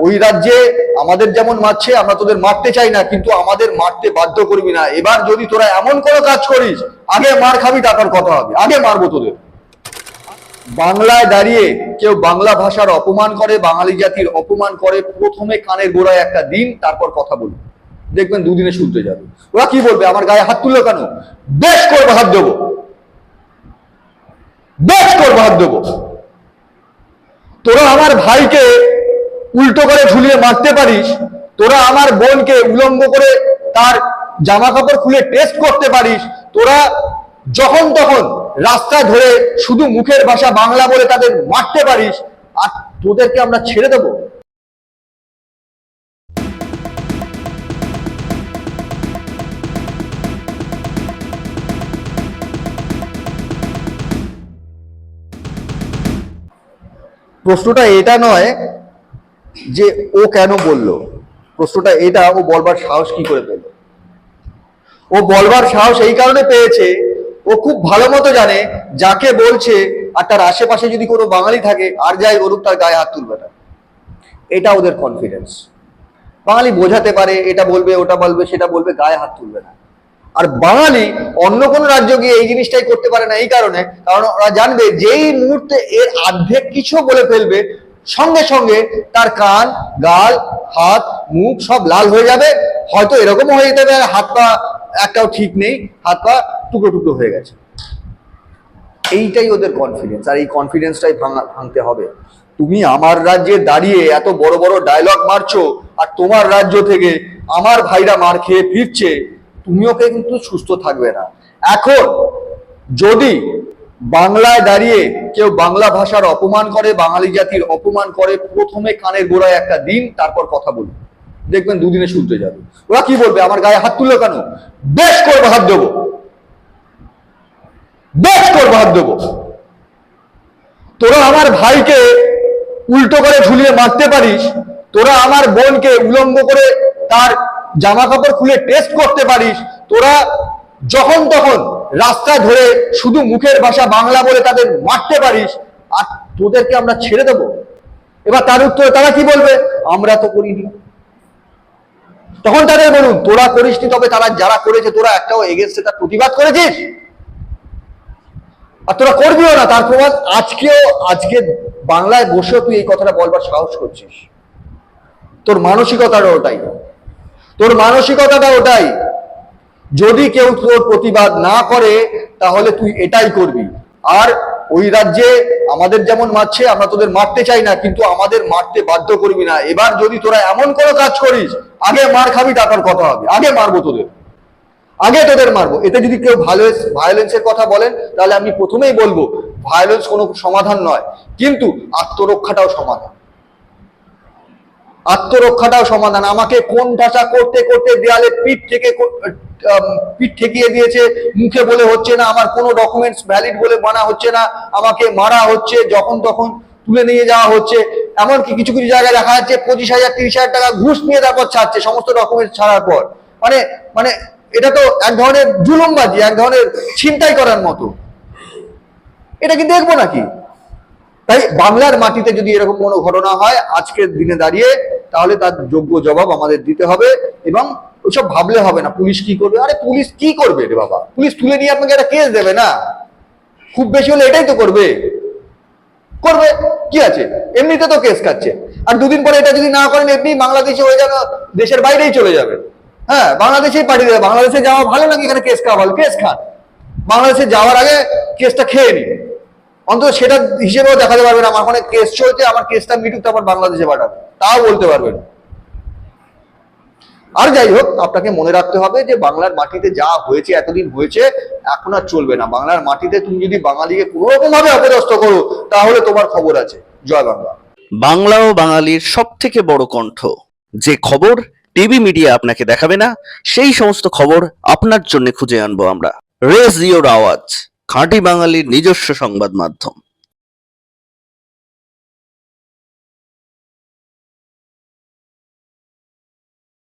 ওই রাজ্যে আমাদের যেমন মারছে, আমরা তোদের মারতে চাই না, কিন্তু আমাদের মারতে বাধ্য করবি না। এবার যদি তোরা এমন কোনো কাজ করিস, আগে মার খাবি, তারপর কথা হবে। আগে মারবো তোদের। বাংলায় দাঁড়িয়ে কেউ বাংলা ভাষার অপমান করে, বাঙালি জাতির অপমান করে, প্রথমে কানের গোড়ায় একটা দিন, তারপর কথা বলবে। দেখবেন দুদিনে শুনতে যাবে। ওরা কি বলবে? আমার গায়ে হাত তুললো কেন? বেশ করব, হাত দেবো। বেশ করব, হাত দেবো। তোরা আমার ভাইকে উল্টো করে ঝুলিয়ে মারতে পারিস, তোরা আমার বোনকে উলঙ্গ করে তার জামা কাপড় খুলে টেস্ট করতে পারিস, তোরা যখন তখন রাস্তা ধরে শুধু মুখের ভাষা বাংলা বলে তাদের মারতে পারিস, আর তোদেরকে আমরা ছেড়ে দেবো। প্রশ্নটা এটা নয় যে ও কেন বলল? প্রশ্নটা এটা ও বলবার সাহস কি করে পেল? ও বলবার সাহস এই কারণে পেয়েছে, ও খুব ভালো মতো জানে, যাকে বলছে আর তার আশেপাশে যদি কোনো বাঙালি থাকে, আর যাই বলুক, তার গায়ে হাত তুলবে না। এটা ওদের কনফিডেন্স বাঙালি বোঝাতে পারে, এটা বলবে, ওটা বলবে, সেটা বলবে, গায়ে হাত তুলবে না। আর বাঙালি অন্য কোনো রাজ্য গিয়ে এই জিনিসটাই করতে পারে না এই কারণে, কারণ ওরা জানবে যেই মুহূর্তে এর অর্ধেক কিছু বলে ফেলবে সঙ্গে সঙ্গে তার কান, গাল, হাত, মুখ সব লাল হয়ে যাবে। হয়তো এরকম হয়ে যেতে পারে, হাত পা একটাও ঠিক নেই, হাত পা টুকরো টুকরো হয়ে গেছে। এইটাই ওদের কনফিডেন্স আর এই কনফিডেন্সটাই ভাঙতে হবে। তুমি আমার রাজ্যে দাঁড়িয়ে এত বড় বড় ডায়লগ মারছো, আর তোমার রাজ্য থেকে আমার ভাইরা মার খেয়ে ফিরছে তুমিও কিন্তু সুস্থ থাকবে না। এখন যদি বাংলায় দাঁড়িয়ে কেউ বাংলা ভাষার অপমান করে, বাঙালি জাতির অপমান করে, প্রথমে কানের গোড়ায় একটা দিন, তারপর কথা বলবে দেখবেন দুদিনে শুনতে যাবে। ওরা কি বলবে? আমার গায়ে হাত তুললো কেন? বেশ করব হাত দেবো। বেশ করব হাত দেবো। তোরা আমার ভাইকে উল্টো করে ঝুলিয়ে মারতে পারিস, তোরা আমার বোনকে উলঙ্গ করে তার জামা কাপড় খুলে টেস্ট করতে পারিস, তোরা যখন তখন রাস্তা ধরে শুধু মুখের ভাষা বাংলা বলে তাদের মারতে পারিস, আর তোদেরকে আমরা ছেড়ে দেবো। এবার তার উত্তরে তারা কি বলবে? আমরা তো করিনি। তখন তাদের বলুন, তোরা করিসনি, তবে তারা যারা করেছে, তোরা একটাও এগেনস্টে তার প্রতিবাদ করেছিস? আর তোরা করবিও না, তার প্রমাণ আজকেও, আজকে বাংলায় বসেও তুই এই কথাটা বলবার সাহস করছিস। তোর মানসিকতাটা ওটাই। তোর মানসিকতাটা ওটাই। যদি কেউ তোর প্রতিবাদ না করে, তাহলে তুই এটাই করবি। আর ওই রাজ্যে আমাদের যেমন মারছে, আমরা তোদের মারতে চাই না, কিন্তু আমাদের মারতে বাধ্য করবি না। এবার যদি তোরা এমন কোনো কাজ করিস, আগে মার খাবি, তারপর কথা হবে। আগে মারবো তোদের। আগে তোদের মারবো। এতে যদি কেউ ভায়োলেন্স ভায়োলেন্সের কথা বলেন, তাহলে আমি প্রথমেই বলব ভায়োলেন্স কোনো সমাধান নয়। কিন্তু আত্মরক্ষাটাও সমাধান। আত্মরক্ষাটাও সমাধান। আমাকে কোন ঠাসা করতে করতে দেয়ালে পিঠ থেকে পিঠ ঠেকিয়ে দিয়েছে, মুখে বলে হচ্ছে না, আমার কোনো ডকুমেন্টস ভ্যালিড বলে মানা হচ্ছে না, আমাকে মারা হচ্ছে, যখন তখন তুলে নিয়ে যাওয়া হচ্ছে। এমনকি কিছু কিছু জায়গায় দেখা যাচ্ছে পঁচিশ হাজার, তিরিশ হাজার টাকা ঘুষ নিয়ে তারপর ছাড়ছে, সমস্ত ডকুমেন্টস ছাড়ার পর। মানে মানে এটা তো এক ধরনের জুলুমবাজি, এক ধরনের ছিনতাই করার মতো। এটা কি দেখব নাকি? তাই বাংলার মাটিতে যদি এরকম কোনো ঘটনা হয়, আজকের দিনে দাঁড়িয়ে, তাহলে তার যোগ্য জবাব আমাদের দিতে হবে এবং ওইসব ভাবলে হবে না, পুলিশ কি করবে? আরে পুলিশ কি করবে রে বাবা? পুলিশ তুলে নিয়ে আপনাকে একটা কেস দেবে না? খুব বেশি হলে এটাই তো করবে। করবে, কি আছে? এমনিতে তো কেস খাচ্ছে। আর দুদিন পরে এটা যদি না করেন, এমনি বাংলাদেশে হয়ে যাবে, দেশের বাইরেই চলে যাবে। হ্যাঁ বাংলাদেশেই পাঠিয়ে দেবে। বাংলাদেশে যাওয়া ভালো নাকি এখানে কেস খাওয়া ভালো? কেস খান। বাংলাদেশে যাওয়ার আগে কেসটা খেয়ে নিন। অন্তত সেটা হিসেবেও দেখাতে পারবেন, আমার ওখানে কেস চলছে, আমার কেসটা মিটুক, তারপর বাংলাদেশে পাঠাবে। তাও বলতে পারবেন। আর যাই হোক আপনাকে মনে রাখতে হবে যে বাংলার মাটিতে যা হয়েছে, এতদিন হয়েছে, এখন আর চলবে না। বাংলার মাটিতে তুমি যদি বাঙালিকে কোনো রকম ভাবে অপদস্থ করো, তাহলে তোমার খবর আছে। জয় বাংলা। বাংলা ও বাঙালির সব থেকে বড় কণ্ঠ। যে খবর টিভি মিডিয়া আপনাকে দেখাবে না, সেই সমস্ত খবর আপনার জন্য খুঁজে আনব আমরা। রেস ইওর আওয়াজ, খাঁটি বাঙালির নিজস্ব সংবাদ মাধ্যম।